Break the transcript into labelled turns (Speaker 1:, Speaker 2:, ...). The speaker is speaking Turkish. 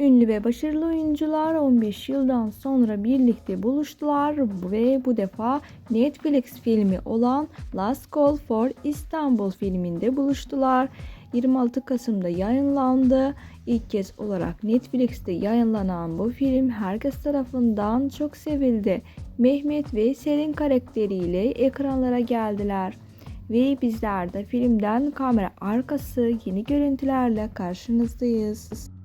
Speaker 1: Ünlü ve başarılı oyuncular 15 yıldan sonra birlikte buluştular ve bu defa Netflix filmi olan Last Call for Istanbul filminde buluştular. 26 Kasım'da yayınlandı. İlk kez olarak Netflix'te yayınlanan bu film herkes tarafından çok sevildi. Mehmet ve Selin karakteriyle ekranlara geldiler. Ve bizler de filmden kamera arkası yeni görüntülerle karşınızdayız.